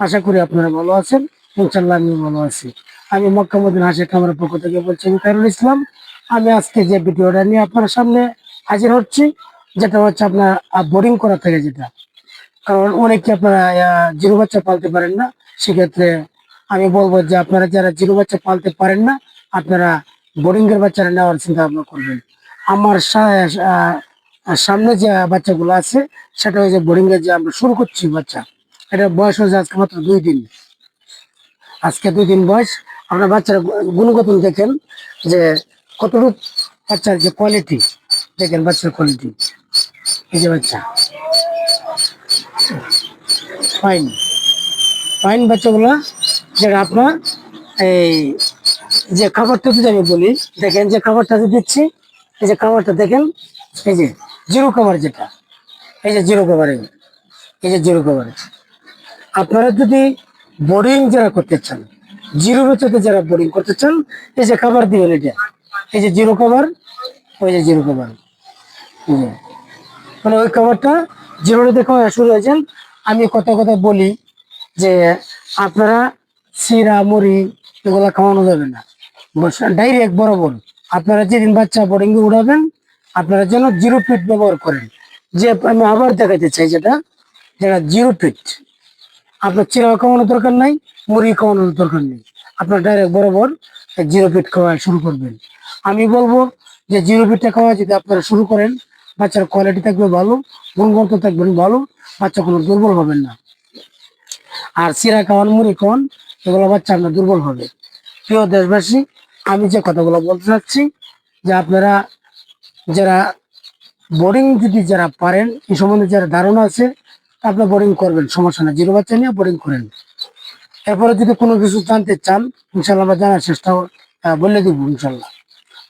আশা করি আপনারা ভালো আছেন। ইনশাল্লাহ ভালো আছি। আমি মক্কামুদ্দিন পক্ষ থেকে বলছি, আমি ইসলাম। আমি আজকে যে ভিডিওটা নিয়ে আপনার সামনে হাজির হচ্ছি, যেটা হচ্ছে আপনার বোরিং করা থেকে যেটা। কারণ অনেকে আপনারা জিরো বাচ্চা পালতে পারেন না। সেক্ষেত্রে আমি বলব যে আপনারা যারা জিরো বাচ্চা পালতে পারেন না, আপনারা বোরিং এর বাচ্চারা নেওয়ার চিন্তা ভাবনা করবেন। আমার আহ, সামনে যে বাচ্চাগুলো আছে সেটা হচ্ছে বোর্ডিং এর যে আমরা শুরু করছি বাচ্চা এটা বয়স হয়েছে আজকে মাত্র দুই দিন। আজকে দুই দিন বয়স। আপনার বাচ্চার গুণগত দেখেন যে কতটুকু বাচ্চার যে কোয়ালিটি দেখেন বাচ্চার কোয়ালিটি এই যে বাচ্চা। ফাইন ফাইন বাচ্চাগুলো যেটা আপনার এই যে খাবারটা যদি আমি বলি দেখেন যে খাবারটা যে দিচ্ছি এই যে খাবারটা দেখেন এই যে জিরো কভার যেটা। এই যে জিরো খাবারে এই যে জিরো খাবারে আপনারা যদি বোরিং যারা করতে চান, জিরো বেচাতে যারা বোরিং করতে চান, এই যে খাবার দিবেন এটা। এই যে জিরো কভার ওই যে জিরো কভার মানে ওই খাবারটা জিরোটা দেখে, শুরু হয়েছেন আমি কথা কথা বলি যে আপনারা সিরা, মুড়ি এগুলা খাওয়ানো যাবে না। ডাইরেক্ট বরাবর। আপনারা যেদিন বাচ্চা বোর্ডিং এ উঠাবেন আপনারা যেন জিরো ফিট ব্যবহার করেন। যে আমি আবার দেখাতে চাই যেটা যেটা জিরো ফিট, আপনার চিরা খাওয়ানোর দরকার নাই মুড়ি খাওয়ানোর দরকার নেই। আপনার ডাইরেক্ট বরাবর জিরো ফিট খাওয়া শুরু করবেন। আমি বলব যে জিরো ফিটটা খাওয়া যদি আপনারা শুরু করেন, বাচ্চার কোয়ালিটি থাকবে ভালো, গুণগত থাকবেন ভালো, বাচ্চা কোনো দুর্বল হবেন না। আর চিরা খাওয়ান মুড়ি খাওয়ান এগুলো বাচ্চা আপনার দুর্বল হবে। প্রিয় দেশবাসী, আমি যে কথাগুলো বলতে চাচ্ছি, যে আপনারা যারা বোর্ডিং যদি যারা পারেন এই সম্বন্ধে যারা ধারণা আছে, আপনার বোর্ডিং করবেন, সমস্যা না জিরো বাচ্চা নিয়ে বোর্ডিং করেন। এরপরে যদি কোনো কিছু জানতে চান ইনশাল্লাহ আমরা জানার চেষ্টা বলে দিব ইনশাল্লাহ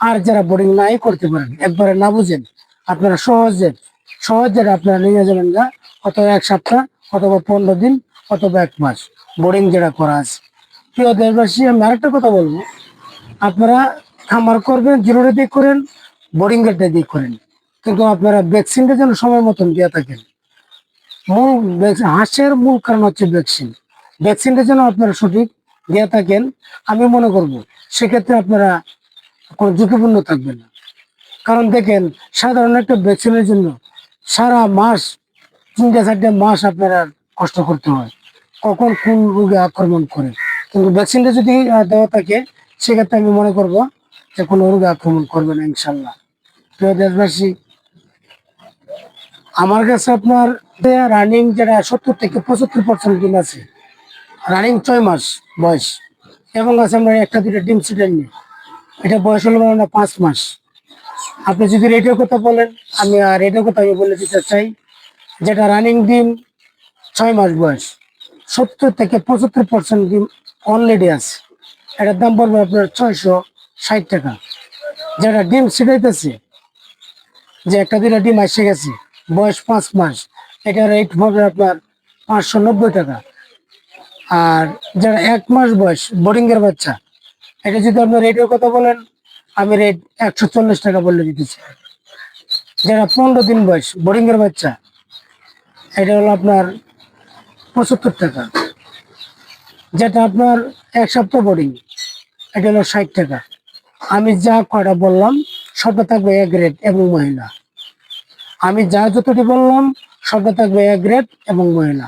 আর যারা বোর্ডিং নাই করতে পারেন, একবারে না বুঝেন, আপনারা সহজে সহজে আপনারা নিয়ে যাবেন না, অথবা এক সপ্তাহ, অথবা পনেরো দিন, অথবা এক মাস। বোর্ডিং যেটা করা আছে। প্রিয় দেশবাসী, আমি আরেকটা কথা বলব। আপনারা খামার করবেন জিরোটা দিয়ে করেন বোর্ডিং এরটা দিয়ে করেন। কিন্তু আপনারা ভ্যাকসিনটা যেন সময় মতন দিয়ে থাকেন। মূল হাঁসের মূল কারণ হচ্ছে ভ্যাকসিন ভ্যাকসিনটা যেন আপনারা সঠিক দিয়ে থাকেন, আমি মনে করব, সেক্ষেত্রে আপনারা কোনো ঝুঁকিপূর্ণ থাকবেন না। কারণ দেখেন, সাধারণ একটা ভ্যাকসিনের জন্য সারা মাস, তিনটা, চারটে মাস আপনারা কষ্ট করতে হয়। কখন কোন রোগে আক্রমণ করে। কিন্তু ভ্যাকসিনটা যদি দেওয়া থাকে, সেক্ষেত্রে আমি মনে করব যে কোনো রোগে আক্রমণ করবে না, ইনশাল্লাহ। প্রিয় দেশবাসী, আমার কাছে আপনার রানিং যেটা সত্তর থেকে পঁচাত্তর পার্সেন্ট ডিম আছে রানিং ছয় মাস বয়স এবং আছে আমরা একটা দুটো ডিম সিটার নিয়ে। এটা বয়স হলো না পাঁচ মাস। আপনি যদি রেটের কথা বলেন, আমি আর রেটের কথা আমি বলে দিতে চাই, যেটা রানিং ডিম ছয় মাস বয়স, সত্তর থেকে পঁচাত্তর পার্সেন্ট ডিম অলরেডি আছে। এটার দাম পড়বে আপনার ছয়শো ষাট টাকা। যেটা ডিম ছিটাইতেছে যে একটা দুটা ডিম আসে গেছে, বয়স পাঁচ মাস, এটার রেট হবে আপনার পাঁচশো নব্বই টাকা। আর যারা এক মাস বয়স বোর্ডিং এর বাচ্চা, এটা যদি আপনার রেটের কথা বলেন, আমি রেট একশো চল্লিশ টাকা বলে দিতেছি। যারা পনেরো দিন বয়স বোর্ডিং এর বাচ্চা, এটা হলো আপনার পঁচাত্তর টাকা। যেটা আপনার এক সপ্তাহ বোর্ডিং এটা হলো ষাট টাকা। আমি যা কটা বললাম সবটা থাকবে এক গ্রেড এবং মহিলা আমি যা যতটি বললাম, সবটা থাকবে এক গ্রেড এবং মহিলা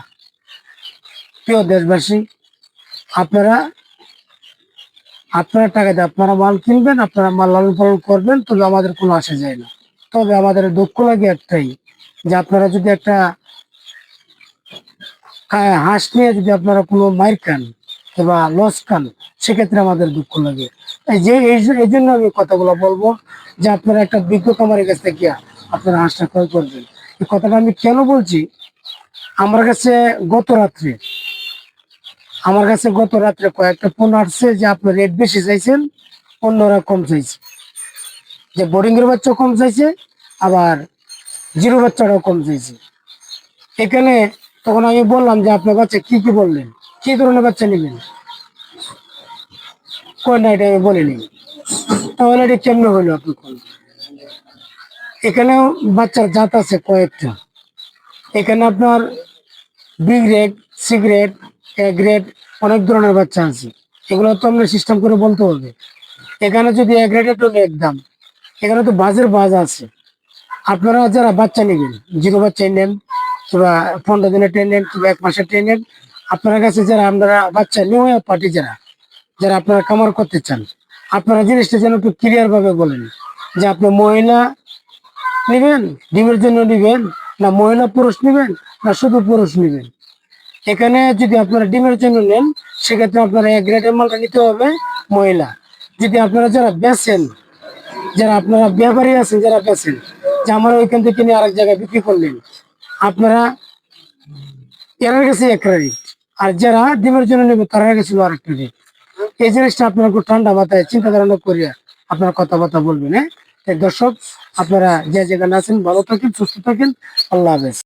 প্রিয় দেশবাসী, আপনারা আপনারা টাকা দিয়ে আপনারা মাল কিনবেন, আপনারা মাল লালন পালন করবেন, তবে আমাদের কোনো আসা যায় না। তবে আমাদের দুঃখ লাগে একটাই, যে আপনারা যদি একটা হাঁস নিয়ে যদি আপনারা কোনো মাইর খান বা লস খান, সেক্ষেত্রে আমাদের দুঃখ লাগে। যে, এই জন্য আমি কথাগুলো বলব যে আপনারা একটা কাছ থেকে আপনারা হাঁসটা ক্রয় করবেন। এই কথাটা আমি কেন বলছি? আমার কাছে গত রাত্রে, আমার কাছে গত রাত্রে কয়েকটা ফোন আসছে যে রেট বেশি চাইছেন, অন্যরা কম চাইছে। যে বোর্ডিং বাচ্চা কম চাইছে, আবার জিরো বাচ্চাটাও কম চাইছে। এখানে তখন আমি বললাম যে আপনার বাচ্চা কি কি বললেন? কি ধরনের বাচ্চা নেবেন? কই না এটা আমি বলিনি। তাহলে এটা কেমনে হইল আপনি কোন? এখানেও বাচ্চার জাত আছে কয়েকটা। এখানে আপনার B grade C grade A grade অনেক ধরনের বাচ্চা আছে। এগুলো তো আমরা সিস্টেম করে বলতে হবে। এখানে যদি এ গ্রেডের জন্য একদম, এখানে তো বাজের বাজ আছে। আপনারা যারা বাচ্চা নেবেন, জিরো বাচ্চা নেন, কিংবা পনেরো দিনের ট্রেন নেন কিংবা এক মাসের ট্রেন নেন আপনার কাছে যারা আপনারা বাচ্চা নিউ পার্টি যারা যারা আপনারা কামার করতে চান, আপনারা জিনিসটা যেন একটু ক্লিয়ার ভাবে বলেন, যে আপনি মহিলা নেবেন, ডিমের জন্য নেবেন, না মহিলা পুরুষ নেবেন, না শুধু পুরুষ নেবেন। এখানে যদি আপনারা ডিমের জন্য নেন, সেক্ষেত্রে আপনারা এক গ্রেডের মালটা নিতে হবে মহিলা। যদি আপনারা যারা বেছেন যারা আপনারা ব্যাপারী আছেন, যারা বেচেন, যে আমার ওইখান থেকে নিয়ে আরেক জায়গায় বিক্রি করলেন, আপনারা এর কাছে এক রেট আর যারা ডিমের জন্য নেবে তারা কাছে আরেকটা রেট এই জিনিসটা আপনারা একটু ঠান্ডা মাথায় চিন্তা ধারণা করিয়া আপনারা কথাবার্তা বলবেন হ্যাঁ? দর্শক, আপনারা যে যেখানে আছেন, ভালো থাকেন, সুস্থ থাকেন, আল্লাহ হাফেজ।